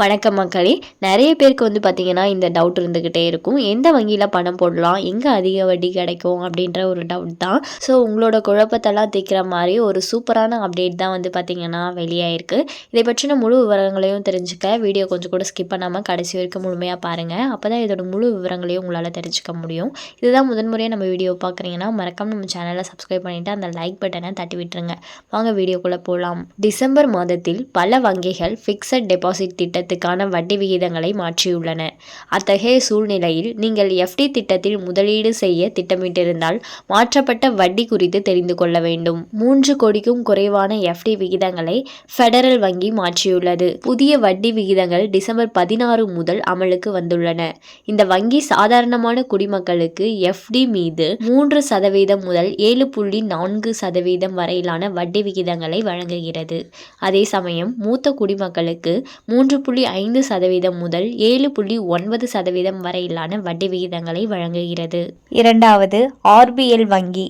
வணக்கம் மக்களே. நிறைய பேருக்கு வந்து பார்த்திங்கன்னா இந்த டவுட் இருந்துக்கிட்டே இருக்கும். எந்த வங்கியில் பணம் போடலாம்? எங்கே அதிக வட்டி கிடைக்கும்? அப்படின்ற ஒரு டவுட் தான். ஸோ உங்களோட குழப்பத்தெல்லாம் தீர்க்கிற மாதிரி ஒரு சூப்பரான அப்டேட் தான் வந்து பார்த்திங்கன்னா வெளியாயிருக்கு. இதை பற்றின முழு விவரங்களையும் தெரிஞ்சுக்க வீடியோ கொஞ்சம் கூட ஸ்கிப் பண்ணாமல் கடைசி வரைக்கும் முழுமையாக பாருங்கள் அப்போ தான் இதோட முழு விவரங்களையும் உங்களால் தெரிஞ்சுக்க முடியும். இதுதான் முதன்முறையாக நம்ம வீடியோ பார்க்குறீங்கன்னா மறக்காம நம்ம சேனலை சப்ஸ்கிரைப் பண்ணிவிட்டு அந்த லைக் பட்டனை தட்டி விட்டுருங்க. வாங்க வீடியோக்குள்ளே போகலாம் டிசம்பர் மாதத்தில் பல வங்கிகள் ஃபிக்ஸட் டெபாசிட் திட்டத்தை திட்டத்துக்கான வட்டி விகிதங்களை மாற்றியுள்ளன. அத்தகைய சூழ்நிலையில் நீங்கள் எஃப்டி திட்டத்தில் முதலீடு செய்ய திட்டமிட்டிருந்தால் மாற்றப்பட்ட வட்டி குறித்து தெரிந்து கொள்ள வேண்டும். மூன்று கோடிக்கும் குறைவான எஃப்டி விகிதங்களை ஃபெடரல் வங்கி மாற்றியுள்ளது. புதிய வட்டி விகிதங்கள் டிசம்பர் பதினாறு முதல் அமலுக்கு வந்துள்ளன. இந்த வங்கி சாதாரணமான குடிமக்களுக்கு எஃப்டி மீது மூன்று சதவீதம் முதல் ஏழு புள்ளி நான்கு சதவீதம் வரையிலான வட்டி விகிதங்களை வழங்குகிறது. அதே சமயம் மூத்த குடிமக்களுக்கு மூன்று புள்ளி புள்ளி ஐந்து சதவீதம் முதல் ஏழு புள்ளி ஒன்பது சதவீதம் வரையிலான வட்டி விகிதங்களை வழங்குகிறது. இரண்டாவது ஆர்பிஎல் வங்கி.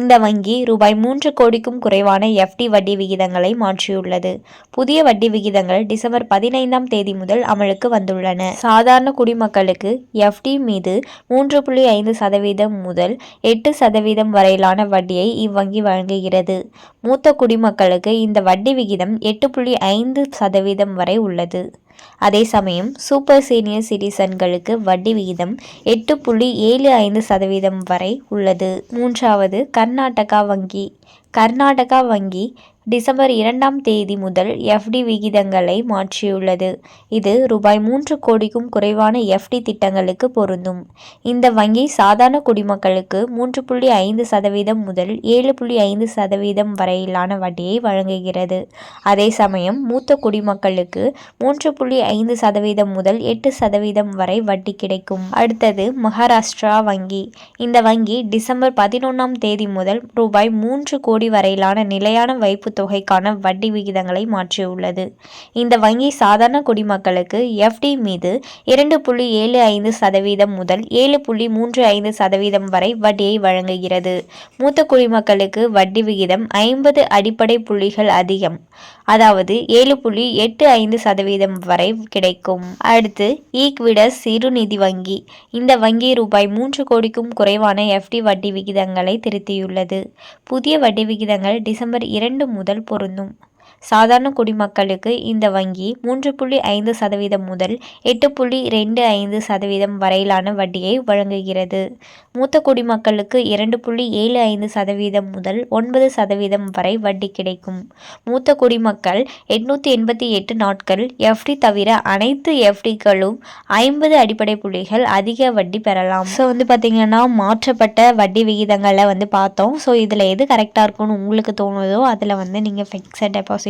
இந்த வங்கி ரூபாய் மூன்று கோடிக்கும் குறைவான எஃப்டி வட்டி விகிதங்களை மாற்றியுள்ளது. புதிய வட்டி விகிதங்கள் டிசம்பர் பதினைந்தாம் தேதி முதல் அமலுக்கு வந்துள்ளன. சாதாரண குடிமக்களுக்கு எஃப்டி மீது மூன்று புள்ளி ஐந்து சதவீதம் முதல் எட்டு சதவீதம் வரையிலான வட்டியை இவ்வங்கி வழங்குகிறது. மூத்த குடிமக்களுக்கு இந்த வட்டி விகிதம் எட்டு புள்ளி ஐந்து சதவீதம் வரை உள்ளது. அதே சமயம் சூப்பர் சீனியர் சிட்டிசன்களுக்கு வட்டி விகிதம் எட்டு புள்ளி ஏழு ஐந்து சதவீதம் வரை உள்ளது. மூன்றாவது கர்நாடகா வங்கி. கர்நாடகா வங்கி டிசம்பர் இரண்டாம் தேதி முதல் எஃப்டி விகிதங்களை மாற்றியுள்ளது. இது ரூபாய் மூன்று கோடிக்கும் குறைவான எஃப்டி திட்டங்களுக்கு பொருந்தும். இந்த வங்கி சாதாரண குடிமக்களுக்கு மூன்று புள்ளி ஐந்து சதவீதம் முதல் ஏழு புள்ளி ஐந்து சதவீதம் வரையிலான வட்டியை வழங்குகிறது. அதே சமயம் மூத்த குடிமக்களுக்கு மூன்று புள்ளி ஐந்து சதவீதம் முதல் எட்டு சதவீதம் வரை வட்டி கிடைக்கும். அடுத்தது மகாராஷ்டிரா வங்கி. இந்த வங்கி டிசம்பர் பதினொன்றாம் தேதி முதல் ரூபாய் மூன்று கோடி வரையிலான நிலையான வைப்பு தொகைக்கான வட்டி விகிதங்களை மாற்றியுள்ளது. இந்த வங்கி சாதாரண குடிமக்களுக்கு எஃப்டி மீது இரண்டு புள்ளி ஏழு ஐந்து சதவீதம் முதல் ஏழு புள்ளி மூன்று ஐந்து சதவீதம் வரை வட்டியை வழங்குகிறது. மூத்த குடிமக்களுக்கு வட்டி விகிதம் ஐம்பது அடிப்படை புள்ளிகள் அதிகம். அதாவது ஏழு புள்ளி எட்டு ஐந்து சதவீதம் வரை கிடைக்கும். அடுத்து ஈக்விடஸ் சிறுநிதி வங்கி. இந்த வங்கி ரூபாய் மூன்று கோடிக்கும் குறைவான எஃப்டி வட்டி விகிதங்களை திருத்தியுள்ளது. புதிய வட்டி விகிதங்கள் டிசம்பர் இரண்டு முதல் பொருந்தும் சாதாரண குடிமக்களுக்கு இந்த வங்கி மூன்று புள்ளி ஐந்து சதவீதம் முதல் எட்டு புள்ளி ரெண்டு ஐந்து சதவீதம் வரையிலான வட்டியை வழங்குகிறது. மூத்த குடிமக்களுக்கு இரண்டு புள்ளி ஏழு ஐந்து சதவீதம் முதல் ஒன்பது சதவீதம் வரை வட்டி கிடைக்கும். மூத்த குடிமக்கள் எட்நூற்றி எண்பத்தி எட்டு நாட்கள் எஃப்டி தவிர அனைத்து எஃப்டிகளும் ஐம்பது அடிப்படை புள்ளிகள் அதிக வட்டி பெறலாம். ஸோ வந்து பார்த்திங்கன்னா மாற்றப்பட்ட வட்டி விகிதங்களை வந்து பார்த்தோம். ஸோ இதில் எது கரெக்டாக இருக்கும்னு உங்களுக்கு தோணுதோ அதில் வந்து நீங்கள் ஃபிக்ஸட் டெபாசிட்